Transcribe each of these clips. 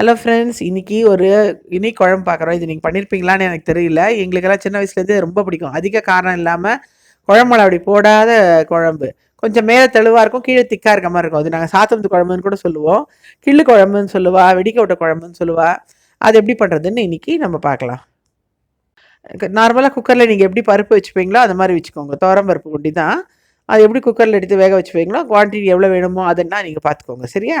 Hello friends இன்னைக்கு ஒரு இனி குழம்பு பார்க்குறோம். இது நீங்கள் பண்ணியிருப்பீங்களான்னு எனக்கு தெரியல. எங்களுக்கெல்லாம் சின்ன வயசுலேருந்து ரொம்ப பிடிக்கும். அதிக காரணம் இல்லாமல் குழம்புல அப்படி போடாத குழம்பு. கொஞ்சம் மேலே தெளிவாக இருக்கும் கீழே திக்காக இருக்க மாதிரி இருக்கும். அது நாங்கள் சாத்தம்பு குழம்புன்னு கூட சொல்லுவோம். கிள்ளு குழம்புன்னு சொல்லுவா வெடிக்க விட்ட குழம்புன்னு சொல்லுவா. அது எப்படி பண்ணுறதுன்னு இன்னைக்கு நம்ம பார்க்கலாம். நார்மலாக குக்கரில் நீங்கள் எப்படி பருப்பு வச்சுப்பீங்களோ அந்த மாதிரி வச்சுக்கோங்க. தோரம் பருப்பு குண்டி தான் அது எப்படி குக்கரில் எடுத்து வேக வச்சுப்பீங்களோ குவான்டிட்டி எவ்வளோ வேணுமோ அதெல்லாம் நீங்கள் பார்த்துக்கோங்க. சரியா?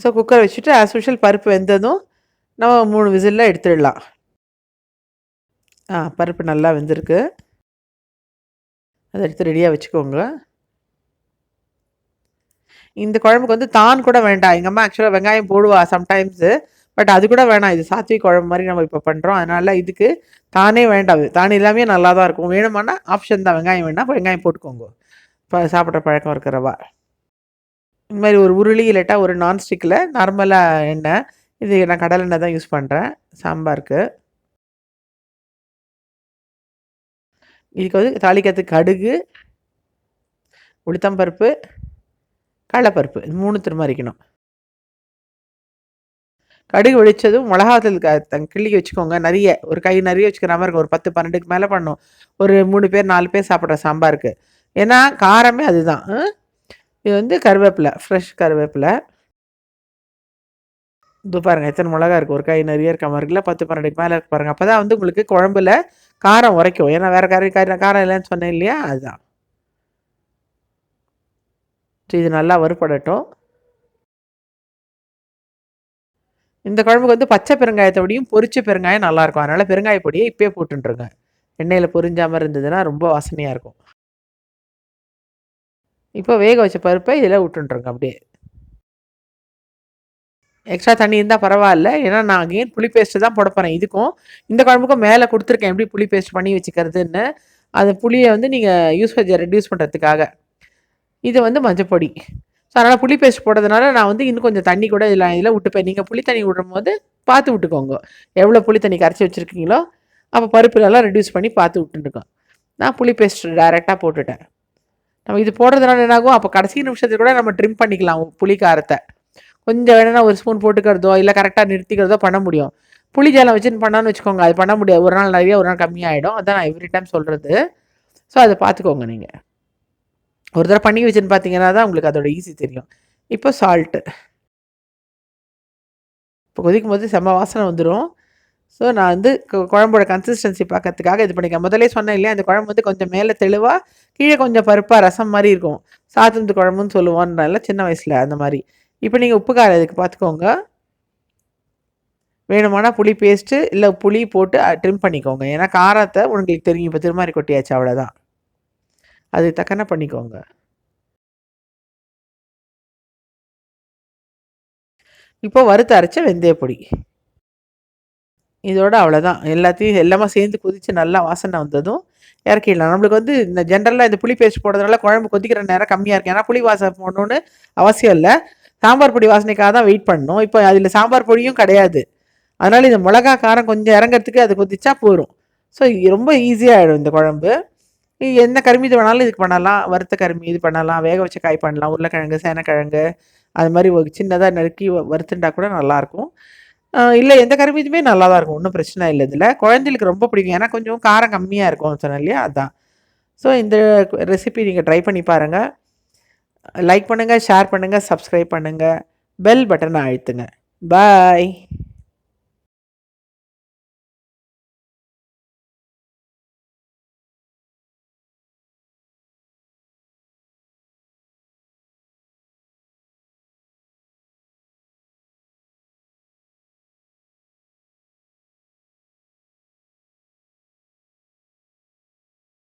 ஸோ குக்கரை வச்சுட்டு ஆஸ் யூஷுவல் பருப்பு வெந்ததும் நம்ம மூணு விசிலில் எடுத்துடலாம். ஆ பருப்பு நல்லா வெந்திருக்கு. அதை எடுத்து ரெடியாக வச்சுக்கோங்க. இந்த குழம்புக்கு வந்து தான் கூட வேண்டாம். எங்கள் அம்மா ஆக்சுவலாக வெங்காயம் போடுவா சம்டைம்ஸு பட் அது கூட வேணாம். இது சாத்வி குழம்பு மாதிரி நம்ம இப்போ பண்ணுறோம் அதனால் இதுக்கு தானே வேண்டாம். தானே எல்லாமே நல்லா தான் இருக்கும். வேணுமானா ஆப்ஷன் தான். வெங்காயம் வேணால் வெங்காயம் போட்டுக்கோங்க. இப்போ சாப்பிட்ற பழக்கம் இருக்கிறவா இந்த மாதிரி ஒரு உருளி இல்லாட்டா ஒரு நான்ஸ்டிக்கில் நார்மலாக எண்ணெய். இது நான் கடலை எண்ணெய் தான் யூஸ் பண்ணுறேன் சாம்பாருக்கு. இதுக்கு வந்து தாளிக்கிறதுக்கு கடுகு உளுத்தம்பருப்பு கடலைப்பருப்பு. இது மூணு திருமறிக்கணும் கடுகு வெடித்ததும் மிளகாத்தூள் க கிள்ளி வச்சுக்கோங்க. நிறைய ஒரு கை நிறைய வச்சுக்கிற மாதிரி இருக்கும். ஒரு பத்து பன்னெண்டுக்கு மேலே பண்ணும். ஒரு மூணு பேர் நாலு பேர் சாப்பிட்ற சாம்பாருக்கு. ஏன்னா காரமே அதுதான். இது வந்து கருவேப்பிலை ஃப்ரெஷ் கருவேப்பிலை. இது பாருங்கள் எத்தனை மிளகா இருக்குது ஒரு கை நிறைய இருக்க? மாதிரி இருக்குல்ல பத்து பன்னெண்டுக்கு மேலே இருக்கு பாருங்கள் அப்போ தான் வந்து உங்களுக்கு குழம்புல காரம் உரைக்கும். ஏன்னா வேறு கறி கறி காரம் இல்லைன்னு சொன்னேன் இல்லையா? அதுதான். இது நல்லா வறுபடட்டும். இந்த குழம்புக்கு வந்து பச்சை பெருங்காயத்தோடையும் பொரிச்ச பெருங்காயம் நல்லாயிருக்கும் அதனால் பெருங்காய பொடியை இப்போயே போட்டுருங்க எண்ணெயில் பொரிஞ்சாமல் இருந்ததுன்னா ரொம்ப வாசனையாக இருக்கும். இப்போ வேக வச்ச பருப்பை இதில் விட்டுருங்க அப்படியே. எக்ஸ்ட்ரா தண்ணி இருந்தால் பரவாயில்ல. ஏன்னா நான் அகெயின் புளி பேஸ்ட்டு தான் போட போகிறேன் இதுக்கும் இந்த குழம்புக்கும் மேலே கொடுத்துருக்கேன். எப்படி புளி பேஸ்ட் பண்ணி வச்சுக்கிறதுன்னு. அந்த புளியை வந்து நீங்கள் யூஸ் ரெடியூஸ் பண்ணுறதுக்காக இது வந்து மஞ்சப்பொடி ஸோ அதனால் புளி பேஸ்ட் போடுறதுனால நான் வந்து இன்னும் கொஞ்சம் தண்ணி கூட இதில் இதில் விட்டுப்பேன். நீங்கள் புளி தண்ணி விடும் போது பார்த்து விட்டுக்கோங்க. எவ்வளோ புளி தண்ணி கரைச்சி வச்சுருக்கீங்களோ அப்போ பருப்புலலாம் ரெடியூஸ் பண்ணி பார்த்து விட்டுருக்கோம் நான் புளி பேஸ்ட் டைரெக்டாக போட்டுட்டேன். நம்ம இது போடுறதுனால என்னாகும்? அப்போ கடைசி நிமிஷத்தில் கூட நம்ம ட்ரிம் பண்ணிக்கலாம் புளிக்காரத்தை கொஞ்சம் வேணும்னா ஒரு ஸ்பூன் போட்டுக்கிறதோ இல்லை கரெக்டாக நிறுத்திக்கிறதோ பண்ண முடியும். புளி ஜலம் வச்சுன்னு பண்ணான்னு வச்சுக்கோங்க அது பண்ண முடியாது. ஒரு நாள் நிறைய ஒரு நாள் கம்மியாகிடும் அதான் நான் எவ்ரி டைம் சொல்கிறது ஸோ அதை பார்த்துக்கோங்க நீங்கள் ஒரு தடவை பண்ணி வச்சுன்னு பார்த்தீங்கன்னா தான் உங்களுக்கு அதோட ஈஸி தெரியும். இப்போ சால்ட்டு இப்போ கொதிக்கும் போது செம்ம வாசனை வந்துடும் ஸோ நான் வந்து குழம்போட கன்சிஸ்டன்சி பார்க்கறதுக்காக இது பண்ணிக்கிறேன். முதலே சொன்னேன் இல்லையா அந்த குழம்பு வந்து கொஞ்சம் மேலே தெளிவாக கீழே கொஞ்சம் பருப்பாக ரசம் மாதிரி இருக்கும். சாத்தந்து குழம்புன்னு சொல்லுவோன்றனால சின்ன வயசில் அந்த மாதிரி. இப்போ நீங்கள் உப்பு காரம் இதுக்கு பார்த்துக்கோங்க. வேணுமானா புளி பேஸ்ட்டு இல்லை புளி போட்டு ட்ரிம் பண்ணிக்கோங்க. ஏன்னா காரத்தை உங்களுக்கு தெரியும் இப்போ திருமாரி கொட்டியாச்சு அவ்வளோதான் அது தக்கன பண்ணிக்கோங்க. இப்போ வறுத்து அரைச்ச வெந்தய பொடி இதோட அவ்வளோதான் எல்லாத்தையும் எல்லாமே சேர்ந்து கொதித்து நல்லா வாசனை வந்ததும் இறக்கிடலாம். நம்மளுக்கு வந்து இந்த ஜென்ரலாக இந்த புளி பேஸ்ட் போடுறதுனால குழம்பு கொதிக்கிற நேரம் கம்மியாக இருக்குது ஏன்னா புளி வாசனை போடணுன்னு அவசியம் இல்லை. சாம்பார் பொடி வாசனைக்காக தான் வெயிட் பண்ணணும். இப்போ அதில் சாம்பார் பொடியும் கிடையாது. அதனால் இந்த மிளகா காரம் கொஞ்சம் இறங்கிறதுக்கு அது கொதிச்சா போகும் ஸோ ரொம்ப ஈஸியாகிடும் இந்த குழம்பு. எந்த கருமீது வேணாலும் இதுக்கு பண்ணலாம். வறுத்த கருமி இது பண்ணலாம். வேக வச்ச காய் பண்ணலாம். உருளைக்கிழங்கு சேனக்கிழங்கு அது மாதிரி சின்னதாக நறுக்கி வறுத்துட்டா கூட நல்லாயிருக்கும் இல்லை எந்த கருமீதுமே நல்லா தான் இருக்கும். ஒன்றும் பிரச்சனை இல்லை இதில். குழந்தைகளுக்கு ரொம்ப பிடிக்கும். ஏன்னா கொஞ்சம் காரம் கம்மியாக இருக்கும் சொன்னேன் இல்லையா? அதுதான் ஸோ இந்த ரெசிபி நீங்கள் ட்ரை பண்ணி பாருங்கள் லைக் பண்ணுங்கள் ஷேர் பண்ணுங்கள் சப்ஸ்கிரைப் பண்ணுங்கள் பெல் பட்டனை அழுத்துங்க. பாய்